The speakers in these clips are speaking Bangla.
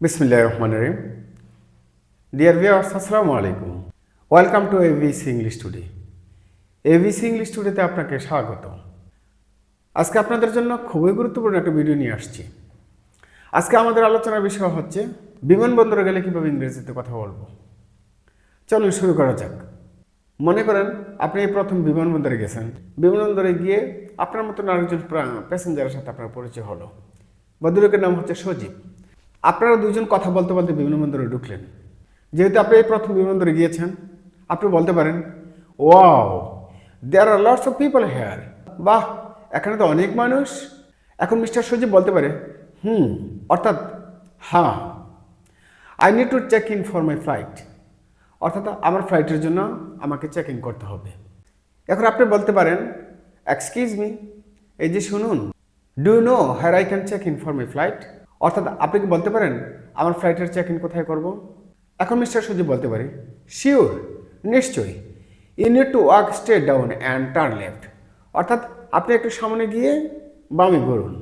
বিসমিল্লাহ রহমান রহিম। ডিয়ার ভিউয়ার্স আসসালামু আলাইকুম। Welcome to AVC English today AVC English টুডেতে আপনাকে স্বাগত আজকে আপনাদের জন্য খুবই গুরুত্বপূর্ণ একটা ভিডিও নিয়ে আসছি। আজকে আমাদের আলোচনার বিষয় হচ্ছে, বিমানবন্দরে গেলে কীভাবে ইংরেজিতে কথা বলব। চলুন শুরু করা যাক। মনে করেন, আপনি প্রথম বিমানবন্দরে গেছেন। বিমানবন্দরে গিয়ে আপনার মতন আরেকজন প্যাসেঞ্জারের সাথে আপনার পরিচয় হলো। ভদ্রলোকের নাম হচ্ছে সজীব। আপনারা দুজন কথা বলতে বলতে বিমানবন্দরে ঢুকলেন। যেহেতু আপনি এই প্রথম বিমানবন্দরে গিয়েছেন, আপনি বলতে পারেন, wow there are lots of people here বাহ, এখানে তো অনেক মানুষ। এখন মিস্টার সজীব বলতে পারে, হুম, অর্থাৎ হ্যাঁ I need to check in for my flight অর্থাৎ আমার ফ্লাইটের জন্য আমাকে চেক ইন করতে হবে। এখন আপনি বলতে পারেন এক্সকিউজ মি এই যে শুনুন do know where I can check in for my flight অর্থাৎ আপনি কি বলতে পারেন, আমার ফ্লাইটের চেক ইন কোথায় করব? এখন মিস্টার সজীব বলতে পারি শিওর নিশ্চয়ই you need to walk straight down and turn left অর্থাৎ আপনি একটু সামনে গিয়ে বামে ঘুরুন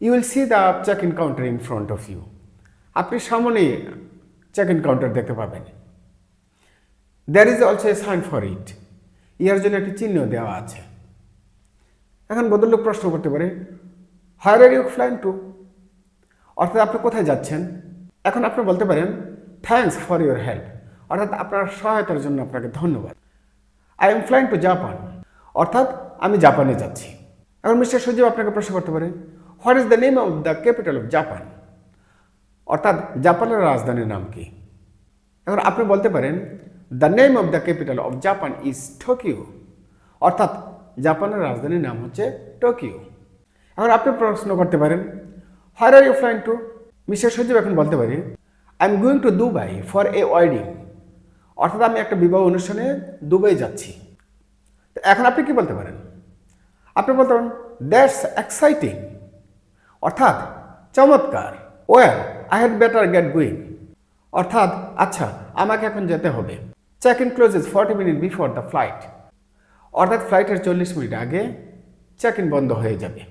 you will see the check in counter in front of you আপনি সামনে চেক ইন কাউন্টার দেখতে পাবেন। There is also a sign for it ইয়ার জন্য একটি চিহ্ন দেওয়া আছে। এখন বদলোক প্রশ্ন করতে পারে where are you flying to অর্থাৎ আপনি কোথায় যাচ্ছেন? এখন আপনি বলতে পারেন থ্যাঙ্কস ফর ইউর হেল্প অর্থাৎ আপনার সহায়তার জন্য আপনাকে ধন্যবাদ। I am flying to Japan অর্থাৎ আমি জাপানে যাচ্ছি। এখন মিস্টার সজীব আপনাকে প্রশ্ন করতে পারে what is the name of the capital of Japan অর্থাৎ জাপানের রাজধানীর নাম কি? এখন আপনি বলতে পারেন the name of the capital of Japan is Tokyo অর্থাৎ জাপানের রাজধানীর নাম হচ্ছে টোকিও এখন আপনি প্রশ্ন করতে পারেন where are you flying to mister Sajib এখন বলতে পারি I am going to Dubai for a wedding অর্থাৎ আমি একটা বিবাহ অনুষ্ঠানে দুবাই যাচ্ছি। তো এখন আপনি কি বলতে পারেন? আপনি বলতে পারেন দ্যাটস এক্সাইটিং অর্থাৎ, চমৎকার। Well I had better get going অর্থাৎ আচ্ছা আমাকে এখন যেতে হবে। Check in closes forty minute before the flight অর্থাৎ ফ্লাইটের চল্লিশ মিনিট আগে চেক ইন বন্ধ হয়ে যাবে।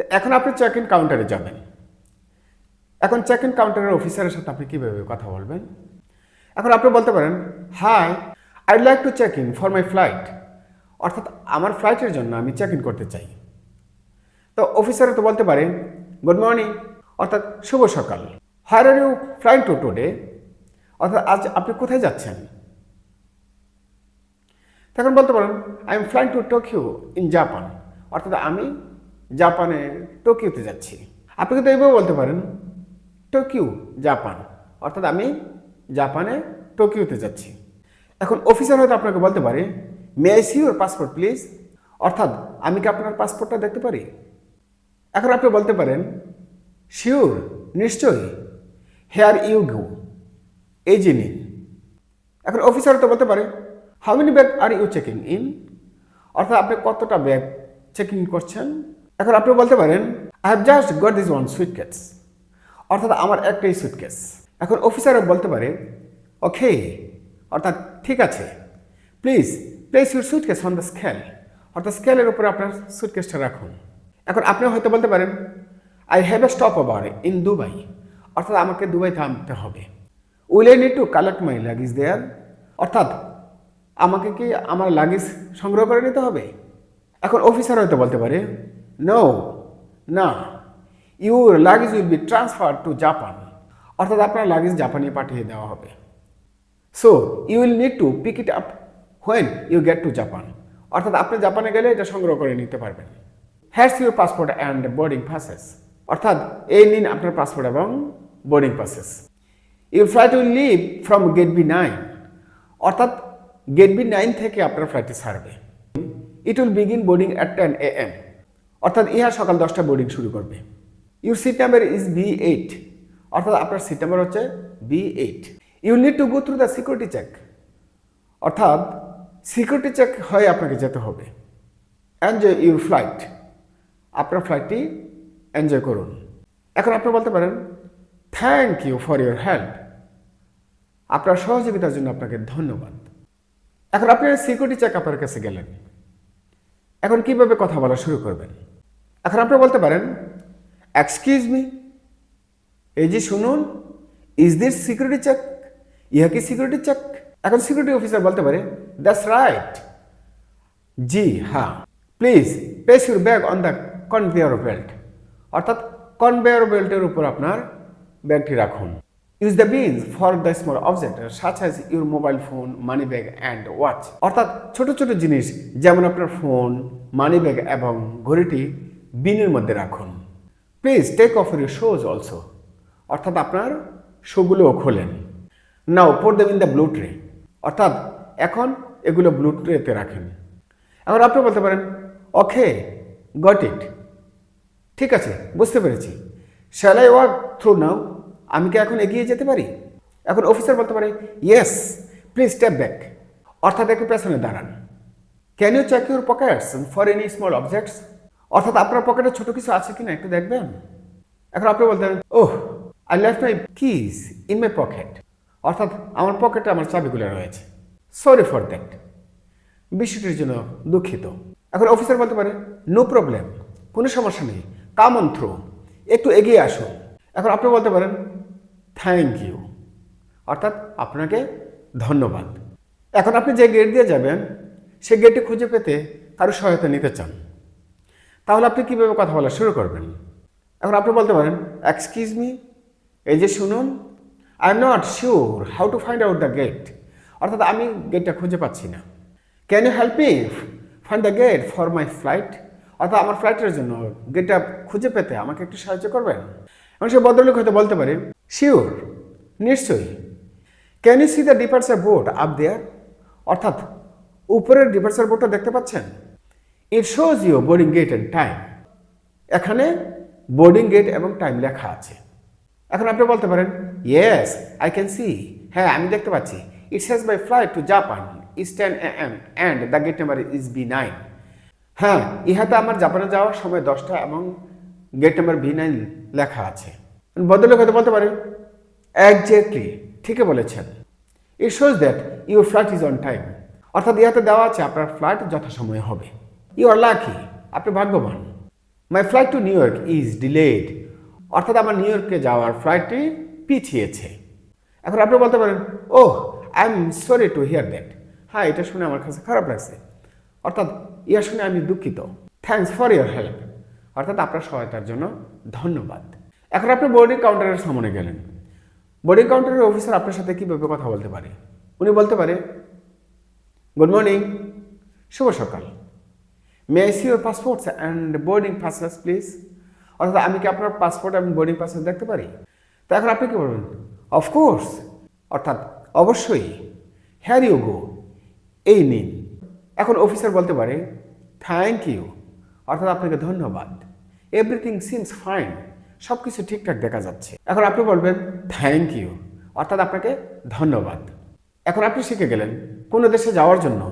তো এখন আপনি চেক ইন কাউন্টারে যাবেন। এখন চেক ইন কাউন্টারের অফিসারের সাথে আপনি কীভাবে কথা বলবেন? এখন আপনি বলতে পারেন hi I like to check in for my flight অর্থাৎ আমার ফ্লাইটের জন্য আমি চেক ইন করতে চাই। তো অফিসারে তো বলতে পারে গুড মর্নিং অর্থাৎ শুভ সকাল। Where are you flying to today অর্থাৎ, আজ আপনি কোথায় যাচ্ছেন? তখন বলতে পারেন I am flying to Tokyo in Japan অর্থাৎ, আমি জাপানে টোকিওতে যাচ্ছি। আপনি কিন্তু এইভাবে বলতে পারেন, টোকিও, জাপান। অর্থাৎ আমি জাপানে টোকিওতে যাচ্ছি। এখন অফিসার হয়তো আপনাকে বলতে পারে may I see your passport please অর্থাৎ, আমি কি আপনার পাসপোর্টটা দেখতে পারি? এখন আপনি বলতে পারেন শিওর নিশ্চয়ই। হেয়ার ইউ গো এই নিন। এখন অফিসার তো বলতে পারে how many bag are you checking in অর্থাৎ, আপনি কতটা ব্যাগ চেকিং করছেন? এখন আপনি বলতে পারেন I have just got this one suitcase অর্থাৎ আমার একটাই সুইটকেস এখন অফিসারও বলতে পারে ওকে অর্থাৎ ঠিক আছে। Please place your suitcase on the scale অর্থাৎ স্কেলের উপরে আপনার সুইটকেসটা রাখুন। এখন আপনি হয়তো বলতে পারেন I have a stop over in Dubai অর্থাৎ আমাকে দুবাই থামতে হবে। Will I need to collect my luggage there অর্থাৎ আমাকে কি আমার লাগেজ সংগ্রহ করে নিতে হবে? এখন অফিসার হয়তো বলতে পারে নো না। Your luggage will be transfer to Japan অর্থাৎ আপনার লাগেজ জাপানে পাঠিয়ে দেওয়া হবে। So you will need to pick it up when you get to Japan অর্থাৎ আপনি জাপানে গেলে এটা সংগ্রহ করে নিতে পারবেন। That's your passport and boarding passes অর্থাৎ এই নিন আপনার পাসপোর্ট এবং boarding passes your flight will leave from gate B nine অর্থাৎ গেট বি নাইন থেকে আপনার ফ্লাইটটি ছাড়বে it will begin boarding at ten A M অর্থাৎ ইহা সকাল দশটা বোর্ডিং শুরু করবে। Your seat number is B eight অর্থাৎ আপনার সিট নাম্বার হচ্ছে B eight you need to go through the security check অর্থাৎ সিকিউরিটি চেক হয়ে আপনাকে যেতে হবে। এনজয় ইউর ফ্লাইট আপনার ফ্লাইটটি এনজয় করুন। এখন আপনি বলতে পারেন thank you for your help আপনার সহযোগিতার জন্য আপনাকে ধন্যবাদ। এখন আপনি সিকিউরিটি চেক আপনার কাছে গেলেন। এখন কীভাবে কথা বলা শুরু করবেন? এখন আপনি বলতে পারেন এক্সকিউজ মি এই যে শুনুন ইজ দিস সিকিউরিটি চেক ইহা কি সিকিউরিটি চেক এখন সিকিউরিটি অফিসার বলতে পারে দ্যাটস রাইট জি হ্যাঁ। Please place your bag on the conveyor belt অর্থাৎ কনভেয়ার বেল্টের উপর আপনার ব্যাগটি রাখুন। Use the bins for the small object such as your mobile phone money bag and watch অর্থাৎ ছোট ছোট জিনিস, যেমন আপনার ফোন মানি ব্যাগ এবং ঘড়িটি বিনের মধ্যে রাখুন। Please take off your shoes also অর্থাৎ আপনার শোগুলোও খোলেন। না ওপর them in the blue tray অর্থাৎ এখন এগুলো ব্লু ট্রেতে রাখেন। এখন আপনি বলতে পারেন ওকে গট ইট ঠিক আছে, বুঝতে পেরেছি। Shall I work through now আমি কি এখন এগিয়ে যেতে পারি? এখন অফিসার বলতে পারে ইয়েস প্লিজ স্টেপ ব্যাক অর্থাৎ একটু পেছনে দাঁড়ান। Can you check your pockets for any small objects অর্থাৎ আপনার পকেটে ছোট কিছু আছে কিনা একটু দেখবেন? এখন আপনি বলতে পারেন, ওহ I left my keys in my pocket অর্থাৎ আমার পকেটে আমার চাবিগুলো রয়েছে। সরি ফর দ্যাট বিষয়টির জন্য দুঃখিত। এখন অফিসার বলতে পারে নো প্রবলেম কোনো সমস্যা নেই কাম অন থ্রু একটু এগিয়ে আসুন এখন আপনি বলতে পারেন থ্যাংক ইউ অর্থাৎ আপনাকে ধন্যবাদ। এখন আপনি যে গেট দিয়ে যাবেন, সে গেটটি খুঁজে পেতে কারও সহায়তা নিতে চান। তাহলে আপনি কীভাবে কথা বলা শুরু করবেন? এখন আপনি বলতে পারেন এক্সকিউজ মি এই যে শুনুন I am not sure how to find out the gate অর্থাৎ আমি গেটটা খুঁজে পাচ্ছি না। Can you help me find the gate for my flight অর্থাৎ আমার ফ্লাইটের জন্য গেটটা খুঁজে পেতে আমাকে একটু সাহায্য করবেন? এবং সে ভদ্রলোক হয়তো বলতে পারে শিওর নিশ্চয়ই। Can you see the departure board up there অর্থাৎ উপরের ডিপার্চার বোর্ডটা দেখতে পাচ্ছেন? It shows you boarding gate and time এখানে বোর্ডিং গেট এবং টাইম লেখা আছে। এখন আপনি বলতে পারেন ইয়েস আই ক্যান সি হ্যাঁ আমি দেখতে পাচ্ছি। It has by flight to Japan is ten AM and the gate number is B nine হ্যাঁ ইহাতে আমার জাপানে যাওয়ার সময় দশটা এবং গেট নাম্বার ভি নাইন লেখা আছে। বদলে হয়তো বলতে পারেন একজ্যাক্টলি ঠিকই বলেছেন। It shows that your flight is on time অর্থাৎ ইহাতে দেওয়া আছে আপনার ফ্লাইট যথাসময়ে হবে। ইউ আর লাকি আপনি ভাগ্যবান। My flight to New York is delayed অর্থাৎ আমার নিউ ইয়র্কে যাওয়ার ফ্লাইটটি পিছিয়েছে। এখন আপনি বলতে পারেন ও I am sorry to hear that হ্যাঁ এটা শুনে আমার কাছে খারাপ লাগছে। অর্থাৎ, ইয়া শুনে আমি দুঃখিত। থ্যাংকস ফর ইয়ার হেল্প অর্থাৎ আপনার সহায়তার জন্য ধন্যবাদ। এখন আপনি বোর্ডিং কাউন্টারের সামনে গেলেন। বোর্ডিং কাউন্টারের অফিসার আপনার সাথে কীভাবে কথা বলতে পারে? উনি বলতে পারে গুড মর্নিং শুভ সকাল। May I see your passports and boarding passes please অর্থাৎ আমি কি আপনার পাসপোর্ট এবং বোর্ডিং পাসেস দেখতে পারি? তা এখন আপনি কি বলবেন? অফকোর্স অর্থাৎ অবশ্যই। হ্যার ইউ গো এই নিন। এখন অফিসার বলতে পারে থ্যাংক ইউ অর্থাৎ আপনাকে ধন্যবাদ। এভরিথিং সিমস ফাইন সব কিছু ঠিকঠাক দেখা যাচ্ছে। এখন আপনি বলবেন থ্যাংক ইউ অর্থাৎ আপনাকে ধন্যবাদ। এখন আপনি শিখে গেলেন, কোনো দেশে যাওয়ার জন্য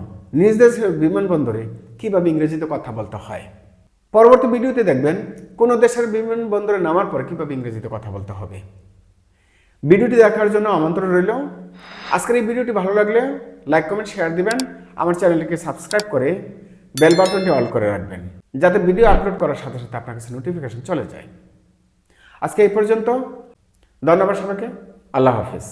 নিজ দেশের বিমানবন্দরে কীভাবে ইংরেজিতে কথা বলতে হয়। পরবর্তী ভিডিওতে দেখবেন কোনো দেশের বিমানবন্দরে নামার পরে কীভাবে ইংরেজিতে কথা বলতে হবে। ভিডিওটি দেখার জন্য আমন্ত্রণ রইল। আজকের এই ভিডিওটি ভালো লাগলে লাইক, কমেন্ট, শেয়ার দিবেন। আমার চ্যানেলটিকে সাবস্ক্রাইব করে বেল বাটনটি অল করে রাখবেন, যাতে ভিডিও আপলোড করার সাথে সাথে আপনার কাছে নোটিফিকেশন চলে যায়। আজকে এই পর্যন্ত। ধন্যবাদ সবাইকে। আল্লাহ হাফিজ।